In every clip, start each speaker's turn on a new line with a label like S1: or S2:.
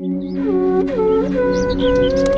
S1: うん。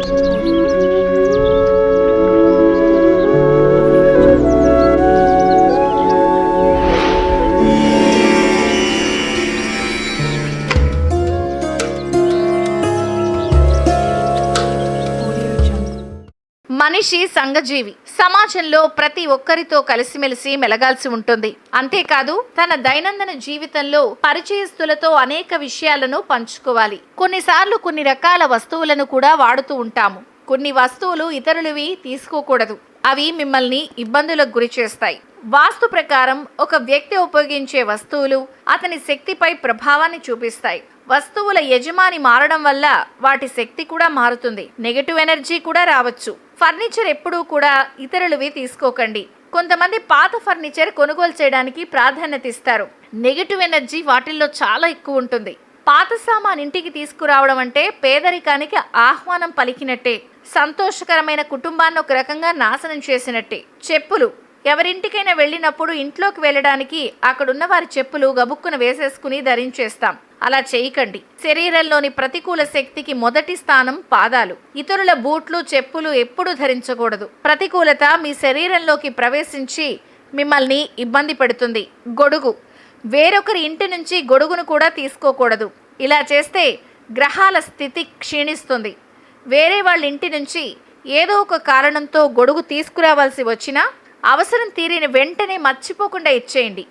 S1: మనిషి సంఘజీవి సమాజంలో ప్రతి ఒక్కరితో కలిసిమెలిసి మెలగాల్సి ఉంటుంది. అంతేకాదు తన దైనందిన జీవితంలో పరిచయస్తులతో అనేక విషయాలను పంచుకోవాలి. కొన్నిసార్లు కొన్ని రకాల వస్తువులను కూడా వాడుతూ ఉంటాము. కొన్ని వస్తువులు ఇతరులవి తీసుకోకూడదు. అవి మిమ్మల్ని ఇబ్బందులకు గురి చేస్తాయి. వాస్తు ప్రకారం ఒక వ్యక్తి ఉపయోగించే వస్తువులు అతని శక్తిపై ప్రభావాన్ని చూపిస్తాయి. వస్తువుల యజమాని మారడం వల్ల వాటి శక్తి కూడా మారుతుంది. నెగటివ్ ఎనర్జీ కూడా రావచ్చు. ఫర్నిచర్ ఎప్పుడూ కూడా ఇతరులవి తీసుకోకండి. కొంతమంది పాత ఫర్నిచర్ కొనుగోలు చేయడానికి ప్రాధాన్యత ఇస్తారు. నెగటివ్ ఎనర్జీ వాటిల్లో చాలా ఎక్కువ ఉంటుంది. పాత సామాన్ ఇంటికి తీసుకురావడం అంటే పేదరికానికి ఆహ్వానం పలికినట్టే సంతోషకరమైన కుటుంబాన్ని ఒక రకంగా నాశనం చేసినట్టే. చెప్పులు. ఎవరింటికైనా వెళ్ళినప్పుడు ఇంట్లోకి వెళ్ళడానికి అక్కడున్న వారి చెప్పులు గబుక్కున వేసేసుకుని ధరించేస్తాం. అలా చేయకండి. శరీరంలోని ప్రతికూల శక్తికి మొదటి స్థానం పాదాలు. ఇతరుల బూట్లు చెప్పులు ఎప్పుడూ ధరించకూడదు. ప్రతికూలత మీ శరీరంలోకి ప్రవేశించి మిమ్మల్ని ఇబ్బంది పెడుతుంది. గొడుగు. వేరొకరి ఇంటి నుంచి గొడుగును కూడా తీసుకోకూడదు. ఇలా చేస్తే గ్రహాల స్థితి క్షీణిస్తుంది. వేరే వాళ్ళ ఇంటి నుంచి ఏదో ఒక కారణంతో గొడుగు తీసుకురావాల్సి వచ్చినా అవసరం తీరిన వెంటనే మర్చిపోకుండా ఇచ్చేయండి.